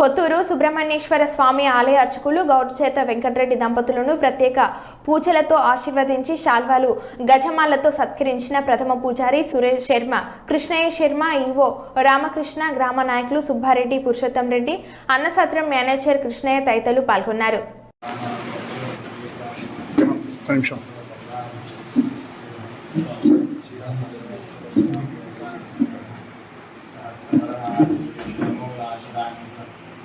కొత్తూరు సుబ్రహ్మణ్యేశ్వర స్వామి ఆలయ అర్చకులు గౌరచేత వెంకటరెడ్డి దంపతులను ప్రత్యేక పూజలతో ఆశీర్వదించి శాల్వాలు గజమాలతో సత్కరించిన ప్రథమ పూజారి సురేష్ శర్మ కృష్ణయ్య శర్మ ఈవో రామకృష్ణ గ్రామ నాయకులు సుబ్బారెడ్డి పురుషోత్తం రెడ్డి అన్నసత్రం మేనేజర్ కృష్ణయ్య తదితరులు పాల్గొన్నారు.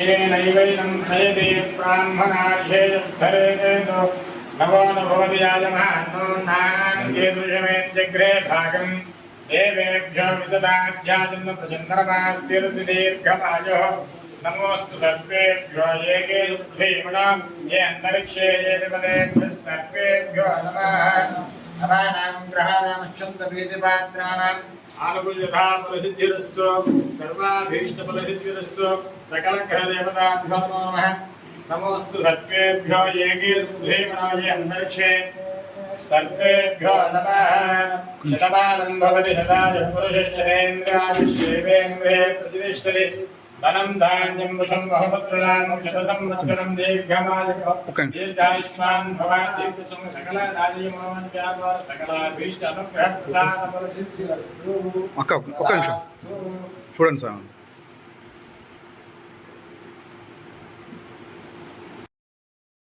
नयते ब्राह्मणार्षेयुद्धरेतो नवो न भवति याजमानो नान्येदृशमेत्यग्रे भागम् देवेभ्यो विददाध्याजन्न प्रचन्द्रमास्तिर्दीर्घमायुः नमोऽस्तु सर्वेभ्यो ये के भीमणां ये अन्तरिक्षे ये देवतेभ्यः सर्वेभ्यो नमः नवानां ग्रहाणां छन्दभीतिपात्राणाम् आनुकूल्यथा फलसिद्धिरस्तु सर्वाभीष्टफलसिद्धिरस्तु सकलग्रहदेवताभ्यो नमो नमः नमोऽस्तु सर्वेभ्यो येगीर्भीमणाय अन्तरिक्षे सर्वेभ्यो नमः शतमानं भवति शताय पुरुषश्चरेन्द्राय श्रीवेन्द्रे प्रतिष्ठति धनं धान्यं वशं वहपत्रलामं शतसंवत्सरं दीर्घमायुः दीर्घायुष्मान् भवान् दीर्घसं सकलदायमोहन् व्यापार सकलाभीष्ट अनुग्रह प्रसाद फलसिद्धिरस्तु అక్క ఒక్క నిమిషం చూడండి సార్